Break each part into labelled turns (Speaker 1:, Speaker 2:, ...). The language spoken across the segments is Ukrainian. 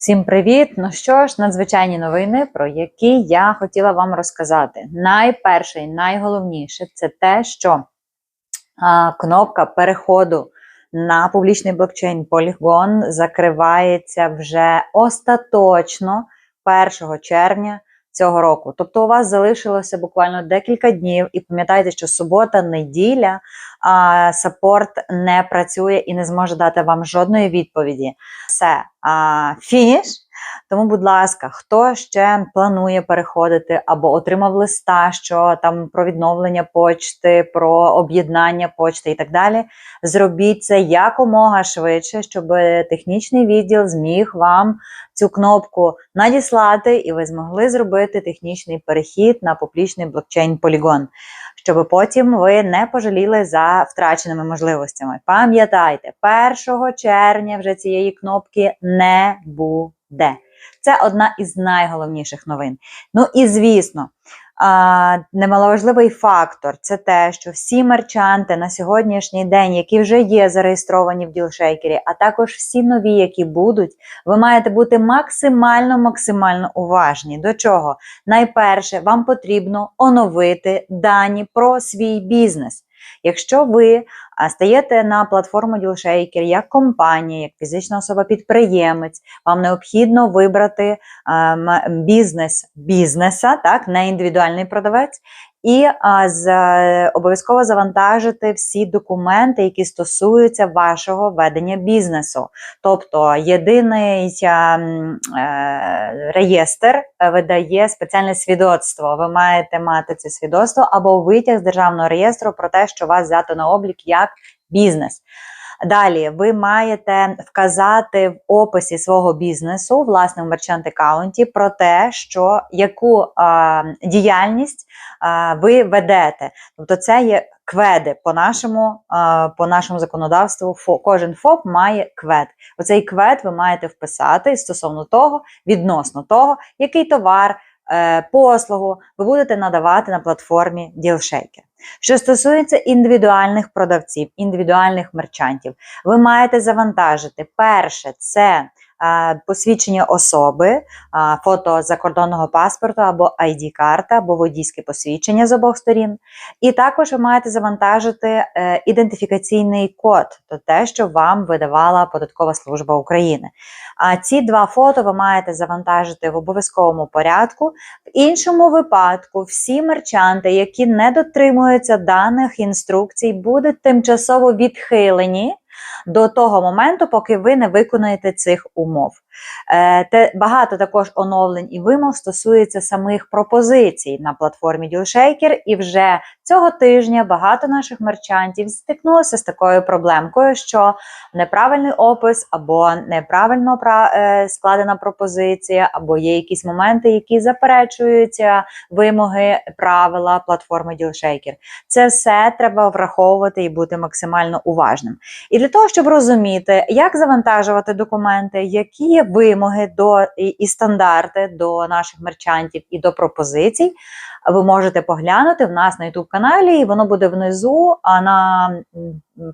Speaker 1: Всім привіт! Ну що ж, надзвичайні новини, про які я хотіла вам розказати. Найперше і найголовніше це те, що а, кнопка переходу на публічний блокчейн Polygon закривається вже остаточно 1 червня цього року. Тобто у вас залишилося буквально декілька днів, і пам'ятайте, що субота, неділя а, саппорт не працює і не зможе дати вам жодної відповіді. Все, а, фініш. Тому, будь ласка, хто ще планує переходити або отримав листа, що там про відновлення почти, про об'єднання почти і так далі, зробіть це якомога швидше, щоб технічний відділ зміг вам цю кнопку надіслати, і ви змогли зробити технічний перехід на публічний блокчейн Polygon, щоб потім ви не пожаліли за втраченими можливостями. Пам'ятайте, 1 червня вже цієї кнопки не буде. Це одна із найголовніших новин. Ну і звісно, немаловажливий фактор це те, що всі мерчанти на сьогоднішній день, які вже є зареєстровані в ділшейкері, а також всі нові, які будуть, ви маєте бути максимально максимально уважні. До чого? Найперше, вам потрібно оновити дані про свій бізнес. Якщо ви стаєте на платформу DealShaker як компанія, як фізична особа-підприємець, вам необхідно вибрати бізнес бізнеса, так, не індивідуальний продавець, і з, е, обов'язково завантажити всі документи, які стосуються вашого ведення бізнесу. Тобто єдиний е, реєстр видає спеціальне свідоцтво. Ви маєте мати це свідоцтво або витяг з державного реєстру про те, що вас взято на облік як бізнес. Далі ви маєте вказати в описі свого бізнесу, власне, в мерчант аккаунті про те, що яку а, діяльність а, ви ведете. Тобто, це є кведи по нашому, а, по нашому законодавству. Фо, кожен ФОП має квед. Оцей квед ви маєте вписати стосовно того, відносно того, який товар. Е, Послугу ви будете надавати на платформі DealShaker. Що стосується індивідуальних продавців, індивідуальних мерчантів, ви маєте завантажити перше це посвідчення особи, фото закордонного паспорту або ID-карта, або водійське посвідчення з обох сторін. І також ви маєте завантажити е, ідентифікаційний код, то те, що вам видавала Податкова служба України. А ці два фото ви маєте завантажити в обов'язковому порядку. В іншому випадку всі мерчанти, які не дотримуються даних інструкцій, будуть тимчасово відхилені до того моменту, поки ви не виконаєте цих умов. Е, те, багато також оновлень і вимог стосується самих пропозицій на платформі DealShaker, і вже цього тижня багато наших мерчантів стикнулося з такою проблемкою, що неправильний опис або неправильно е, складена пропозиція, або є якісь моменти, які заперечуються вимоги правила платформи DealShaker. Це все треба враховувати і бути максимально уважним. І для того, щоб розуміти, як завантажувати документи, які вимоги до і, і стандарти до наших мерчантів і до пропозицій, ви можете поглянути в нас на YouTube каналі, і воно буде внизу а на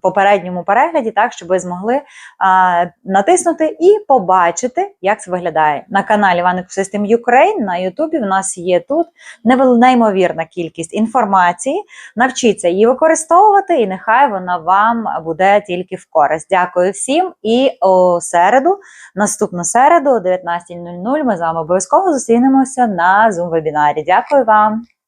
Speaker 1: попередньому перегляді, так щоб ви змогли а, натиснути і побачити, як це виглядає на каналі One Ecosystem Ukraine на YouTube. В нас є тут неймовірна кількість інформації. Навчіться її використовувати, і нехай вона вам буде тільки в користь. Дякую всім. І у середу, наступну середу, о 19.00, ми з вами обов'язково зустрінемося на Zoom вебінарі. Дякую вам.